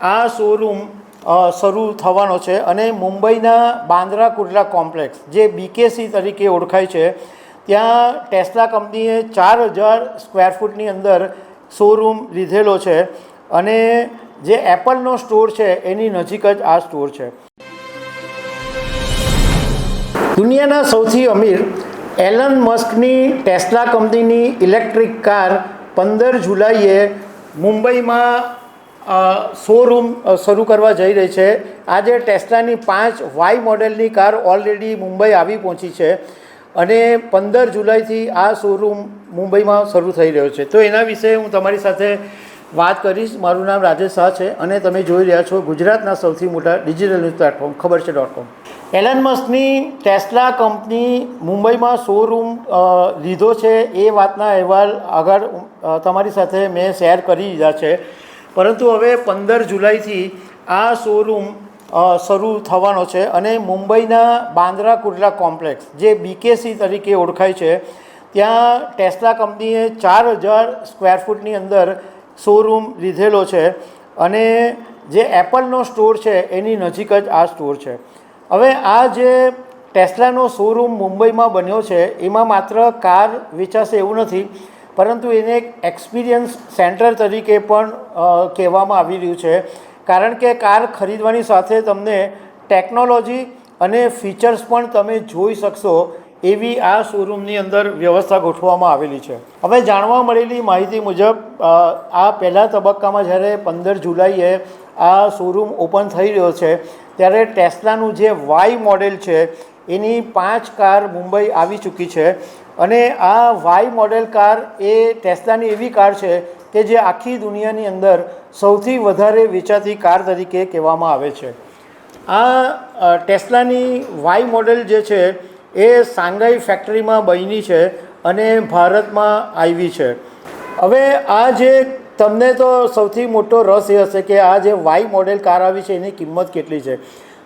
આ શોરૂમ શરૂ થવાનો છે અને મુંબઈના બાંદ્રા કુર્લા કોમ્પ્લેક્સ, જે બીકેસી તરીકે ઓળખાય છે, ત્યાં ટેસ્લા કંપનીએ ચાર હજાર સ્ક્વેર ફૂટની અંદર શોરૂમ લીધેલો છે અને જે એપલનો સ્ટોર છે, એની નજીક જ આ સ્ટોર છે. દુનિયાના સૌથી અમીર એલન મસ્કની ટેસ્લા કંપનીની ઇલેક્ટ્રિક કાર પંદર જુલાઈએ મુંબઈમાં શોરૂમ શરૂ કરવા જઈ રહી છે. આજે ટેસ્લાની પાંચ વાય મોડેલની કાર ઓલરેડી મુંબઈ આવી પહોંચી છે અને પંદર જુલાઈથી આ શોરૂમ મુંબઈમાં શરૂ થઈ રહ્યો છે. તો એના વિશે હું તમારી સાથે વાત કરીશ. મારું નામ રાજેશ શાહ છે અને તમે જોઈ રહ્યા છો ગુજરાતના સૌથી મોટા ડિજિટલ ન્યૂઝ પ્લેટફોર્મ ખબર છે ડોટ કોમ એલન મસ્કની ટેસ્લા કંપની મુંબઈમાં શોરૂમ લીધો છે. એ વાતના અહેવાલ આગળ તમારી સાથે મેં શેર કરી દીધા છે. પરંતુ હવે પંદર જુલાઈથી આ શોરૂમ શરૂ થવાનો છે અને મુંબઈના બાંદ્રા કુર્લા કોમ્પ્લેક્સ, જે બીકેસી તરીકે ઓળખાય છે, ત્યાં ટેસ્લા કંપનીએ ચાર હજાર સ્ક્વેર ફૂટની અંદર શોરૂમ લીધેલો છે અને જે એપલનો સ્ટોર છે એની નજીક જ આ સ્ટોર છે. હવે આ જે ટેસ્લાનો શોરૂમ મુંબઈમાં બન્યો છે, એમાં માત્ર કાર વેચાશે એવું નથી. પરંતુ એને એક એક્સપિરિયન્સ સેન્ટર તરીકે પણ કહેવામાં આવી રહ્યું છે. કારણ કે કાર ખરીદવાની સાથે તમને ટેકનોલોજી અને ફીચર્સ પણ તમે જોઈ શકશો એવી આ શોરૂમની અંદર વ્યવસ્થા ગોઠવવામાં આવેલી છે. હવે જાણવા મળેલી માહિતી મુજબ આ પહેલા તબક્કામાં જ્યારે પંદર જુલાઈએ આ શોરૂમ ઓપન થઈ રહ્યો છે, ત્યારે ટેસ્લાનું જે વાય મોડેલ છે, એની પાંચ કાર મુંબઈ આવી ચૂકી છે. અને આ વાય મોડેલ કાર એ ટેસ્લાની એવી કાર છે કે જે આખી દુનિયાની અંદર સૌથી વધારે વેચાતી કાર તરીકે કહેવામાં આવે છે. આ ટેસ્લાની વાય મોડેલ જે છે એ સાંઘાઈ ફેક્ટરીમાં બની છે અને ભારતમાં આવી છે. હવે આ જે તમને તો સૌથી મોટો રસ એ હશે કે આ જે વાય મોડેલ કાર આવી છે એની કિંમત કેટલી છે?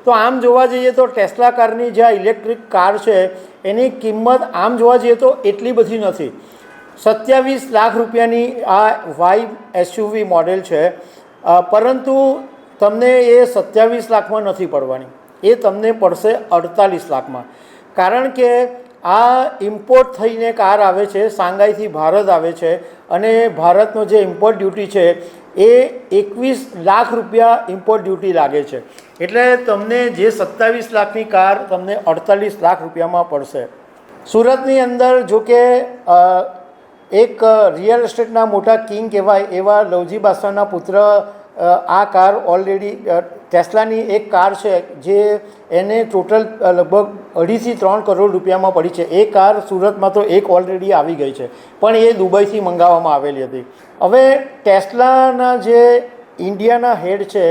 તો આમ જોવા જઈએ તો ટેસ્લા કારની જે આ ઇલેક્ટ્રિક કાર છે, એની કિંમત આમ જોવા જઈએ તો એટલી બધી નથી. સત્યાવીસ લાખ રૂપિયાની આ વાય એસયુવી મોડેલ છે પરંતુ તમને એ સત્યાવીસ લાખમાં નથી પડવાની. એ તમને પડશે અડતાલીસ લાખમાં. કારણ કે આ ઇમ્પોર્ટ થઈને કાર આવે છે સાંઘાઈથી ભારત આવે છે, અને ભારતનો જે ઇમ્પોર્ટ ડ્યુટી છે એ એકવીસ લાખ રૂપિયા ઇમ્પોર્ટ ડ્યુટી લાગે છે. એટલે તમને જે સત્તાવીસ લાખની કાર તમને અડતાલીસ લાખ રૂપિયામાં પડશે. સુરતની અંદર જો કે એક રિયલ એસ્ટેટના મોટા કિંગ કહેવાય એવા લવજી બાદશાહના પુત્ર આ કાર ઓલરેડી ટેસ્લાની એક કાર છે જે એને ટોટલ લગભગ અઢીથી ત્રણ કરોડ રૂપિયામાં પડી છે. એ કાર સુરતમાં તો એક ઓલરેડી આવી ગઈ છે, પણ એ દુબઈથી મંગાવવામાં આવેલી હતી. હવે ટેસ્લાના જે ઇન્ડિયાના હેડ છે,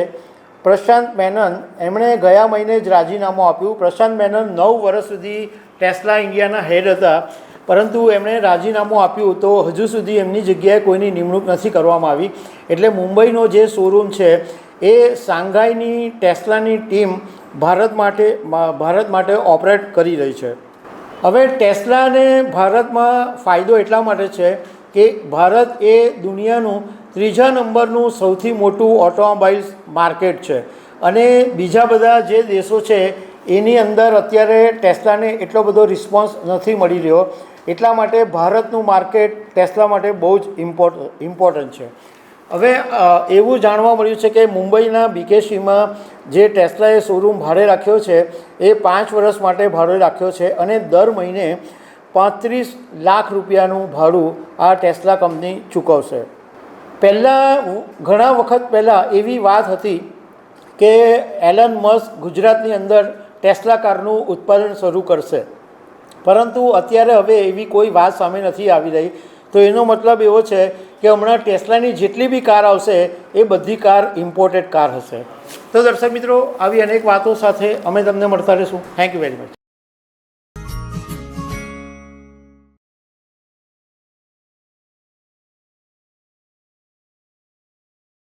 પ્રશાંત મેનન, એમણે ગયા મહિને જ રાજીનામું આપ્યું. પ્રશાંત મેનન નવ વર્ષ સુધી ટેસ્લા ઇન્ડિયાના હેડ હતા. પરંતુ એમણે રાજીનામું આપ્યું તો હજુ સુધી એમની જગ્યાએ કોઈની નિમણૂક નથી કરવામાં આવી. એટલે મુંબઈનો જે શોરૂમ છે, એ સાંઘાઈની ટેસ્લાની ટીમ ભારત માટે ભારત માટે ઓપરેટ કરી રહી છે. હવે ટેસ્લાને ભારતમાં ફાયદો એટલા માટે છે કે ભારત એ દુનિયાનું ત્રીજા નંબરનું સૌથી મોટું ઓટોમોબાઈલ્સ માર્કેટ છે. અને બીજા બધા જે દેશો છે, એની અંદર અત્યારે ટેસ્લાને એટલો બધો રિસ્પોન્સ નથી મળી રહ્યો. એટલા માટે ભારતનું માર્કેટ ટેસ્લા માટે બહુ જ ઇમ્પોર્ટ ઇમ્પોર્ટન્ટ છે. હવે એવું જાણવા મળ્યું છે કે મુંબઈના બીકેસીમાં જે ટેસ્લાએ શોરૂમ ભાડે રાખ્યો છે, એ પાંચ વર્ષ માટે ભાડે રાખ્યો છે અને દર મહિને પાંત્રીસ લાખ રૂપિયાનું ભાડું આ ટેસ્લા કંપની ચૂકવશે. પહેલાં, ઘણા વખત પહેલાં એવી વાત હતી કે એલન મસ્ક ગુજરાતની અંદર ટેસ્લા કારનું ઉત્પાદન શરૂ કરશે. પરંતુ અત્યારે હવે એવી કોઈ વાત સામે નથી આવી રહી. તો એનો મતલબ એવો છે કે હમણાં ટેસ્લાની જેટલી બી કાર આવશે, એ બધી કાર ઇમ્પોર્ટેડ કાર હશે. તો દર્શક મિત્રો, આવી અનેક વાતો સાથે અમે તમને મળતા રહીશું. Thank you very much